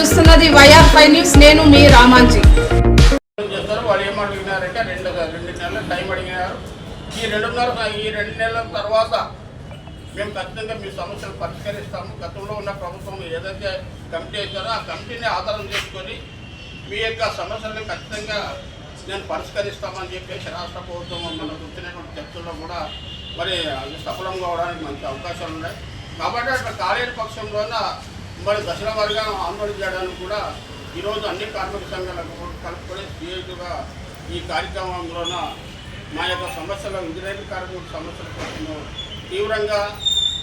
చూస్తున్నది YR five news. నేను మీ రామాంజీ. చేస్తారు? వాళ్ళు ఏం అడిగినారంటే రెండు రెండు నెలలు టైం అడిగినారు. ఈ రెండున్నర ఈ రెండు నెలల తర్వాత మేము ఖచ్చితంగా మీ సమస్యలు పరిష్కరిస్తాము. గతంలో ఉన్న ప్రభుత్వం ఏదైతే కమిటీ ఇచ్చారో ఆ కమిటీని ఆధారం చేసుకొని మీ యొక్క సమస్యలను ఖచ్చితంగా నేను పరిష్కరిస్తామని చెప్పేసి రాష్ట్ర ప్రభుత్వం మనకు వచ్చినటువంటి చర్చల్లో కూడా మరి అది సఫలం కావడానికి మంచి అవకాశాలు ఉన్నాయి. కాబట్టి అట్లా కాలేని పక్షంలోన మరి దసరా వర్గాలను ఆందోళన చేయడానికి కూడా ఈరోజు అన్ని కార్మిక సంఘాలకు కలుపుకొని సీఎస్గా ఈ కార్యక్రమంలోన మా యొక్క సమస్యల ఇంజనీరింగ్ కార్మికుల సమస్యల కోసం తీవ్రంగా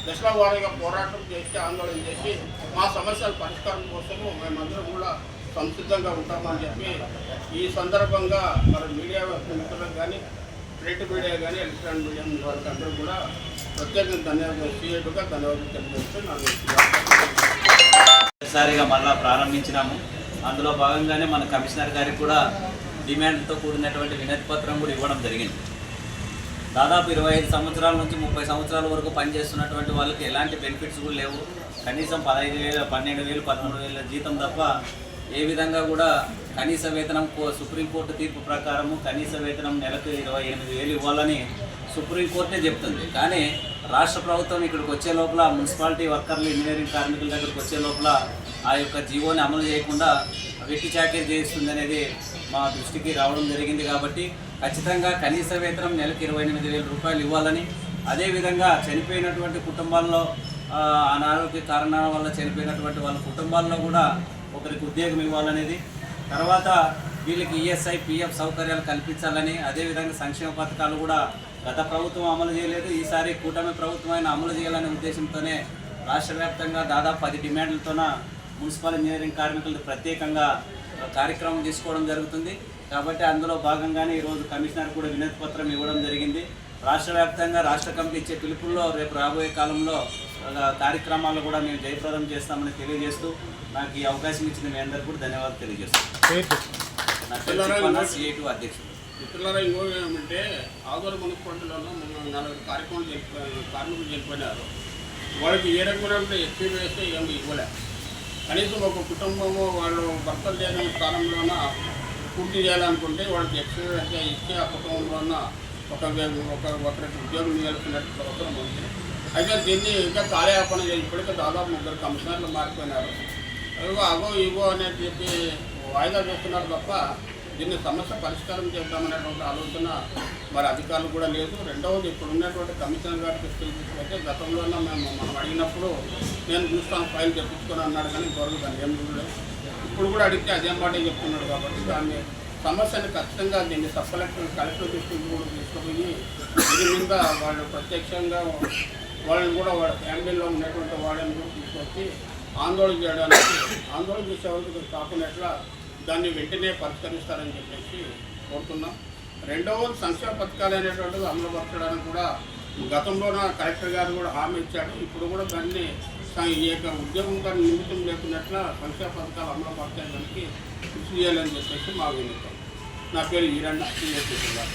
దశల వారీగా పోరాటం చేసి ఆందోళన చేసి మా సమస్యల పరిష్కారం కోసము మేమందరం కూడా సంసిద్ధంగా ఉంటామని చెప్పి ఈ సందర్భంగా మరి మీడియా మిత్రులకు కానీ ప్రింట్ మీడియా కానీ ఎలక్ట్రానిక్ మీడియా వారికి అందరూ కూడా ప్రత్యేకంగా ధన్యవాదాలు సీఎట్గా ధన్యవాదాలు తెలియజేస్తూ నాకు ఒకసారిగా మళ్ళా ప్రారంభించినాము. అందులో భాగంగానే మన కమిషనర్ గారికి కూడా డిమాండ్తో కూడినటువంటి వినతి పత్రం కూడా ఇవ్వడం జరిగింది. దాదాపు ఇరవై ఐదు సంవత్సరాల నుంచి ముప్పై సంవత్సరాల వరకు పనిచేస్తున్నటువంటి వాళ్ళకి ఎలాంటి బెనిఫిట్స్ కూడా లేవు. కనీసం పదహైదు వేల పన్నెండు వేలు పదమూడు వేల జీతం తప్ప ఏ విధంగా కూడా కనీస వేతనం కో- సుప్రీంకోర్టు తీర్పు ప్రకారము కనీస వేతనం నెలకు ఇరవై ఎనిమిది వేలు ఇవ్వాలని సుప్రీంకోర్టే చెప్తుంది. కానీ రాష్ట్ర ప్రభుత్వం ఇక్కడికి వచ్చే లోపల మున్సిపాలిటీ వర్కర్లు ఇంజనీరింగ్ కార్మికుల దగ్గరకు వచ్చే లోపల ఆ యొక్క జీవోని అమలు చేయకుండా వెట్టి చాకరీ చేస్తుంది అనేది మా దృష్టికి రావడం జరిగింది కాబట్టి ఖచ్చితంగా కనీస వేతనం నెలకు ఇరవై ఎనిమిది వేల రూపాయలు ఇవ్వాలని అదేవిధంగా చనిపోయినటువంటి కుటుంబాల్లో అనారోగ్య కారణాల వల్ల చనిపోయినటువంటి వాళ్ళ కుటుంబాల్లో కూడా ఒకరికి ఉద్యోగం ఇవ్వాలనేది తర్వాత వీళ్ళకి ఈఎస్ఐ పిఎఫ్ సౌకర్యాలు కల్పించాలని అదేవిధంగా సంక్షేమ పథకాలు కూడా గత ప్రభుత్వం అమలు చేయలేదు. ఈసారి కూటమి ప్రభుత్వం అయినా అమలు చేయాలనే ఉద్దేశంతోనే రాష్ట్ర వ్యాప్తంగా దాదాపు పది డిమాండ్లతోన మున్సిపల్ ఇంజనీరింగ్ కార్మికులకు ప్రత్యేకంగా కార్యక్రమం తీసుకోవడం జరుగుతుంది. కాబట్టి అందులో భాగంగానే ఈరోజు కమిషనర్ కూడా వినతి పత్రం ఇవ్వడం జరిగింది. రాష్ట్ర వ్యాప్తంగా రాష్ట్ర కమిటీ ఇచ్చే పిలుపుల్లో రేపు రాబోయే కాలంలో కార్యక్రమాలు కూడా మేము జయప్రదం చేస్తామని తెలియజేస్తూ నాకు ఈ అవకాశం ఇచ్చిన మీ అందరికీ కూడా ధన్యవాదాలు తెలియజేస్తాను అధ్యక్షుడు. మిత్రులారా ఇంకోటి ఏమంటే ఆదోళ మున్సిపాలిటీలోనూ నలుగురు కార్యక్రమాలు చెప్పి కార్మికులు చెప్పినారు వాళ్ళకి ఏ రకమైన ఎక్స్పీ వేస్తే ఏమి ఇవ్వలే. కనీసం ఒక కుటుంబము వాళ్ళు భర్తలు లేని స్థానంలోన పూర్తి చేయాలనుకుంటే వాళ్ళకి ఎక్స్పీ వేస్తే ఇస్తే ఆ కుటుంబంలోన ఒక ఒక ఒకరికి ఉద్యోగం ఇవ్వాల్సినట్టు అవసరం ఉంది. అయితే దీన్ని ఇంకా కాలయాపన ఇప్పటికే దాదాపు ముగ్గురు కమిషనర్లు మారిపోయినారు. అదిగో అగో ఇగో అనేది చెప్పి వాయిదా చేస్తున్నారు తప్ప దీన్ని సమస్య పరిష్కారం చేద్దామనేటువంటి ఆలోచన మరి అధికారులు కూడా లేదు. రెండవది ఇప్పుడు ఉన్నటువంటి కమిషనర్ గారు దృష్టికి తీసుకొస్తే గతంలోనే మేము మనం అడిగినప్పుడు నేను చూస్తాను ఫైల్ తెప్పించుకొని అన్నాడు కానీ ఇంతవరకు దాన్ని ఏం చూడలేదు. ఇప్పుడు కూడా అడిగితే అదే మాటే చెప్తున్నాడు కాబట్టి దాన్ని సమస్యని ఖచ్చితంగా దీన్ని సబ్ కలెక్టర్ కలెక్టర్ దృష్టికి కూడా తీసుకుపోయి దీని మీద వాళ్ళు ప్రత్యక్షంగా వాళ్ళని కూడా వాళ్ళ ఫ్యామిలీలో ఉన్నటువంటి వాళ్ళని కూడా తీసుకొచ్చి ఆందోళన చేయడానికి ఆందోళన చేసే వాళ్ళకి కాకుండా దాన్ని వెంటనే పరిష్కరిస్తారని చెప్పేసి కోరుతున్నాం. రెండవది సంక్షేమ పథకాలు అనేటువంటిది అమలుపరచడానికి కూడా గతంలోన కలెక్టర్ గారు కూడా హామీ ఇచ్చాడు ఇప్పుడు కూడా దాన్ని ఈ యొక్క ఉద్యోగం కానీ నిమిత్తం లేకున్నట్ల సంక్షేమ పథకాలు అమలుపరచడానికి కృషి చేయాలని చెప్పేసి మా వినతం నా పేరు ఈరన్న సీఎస్ గారు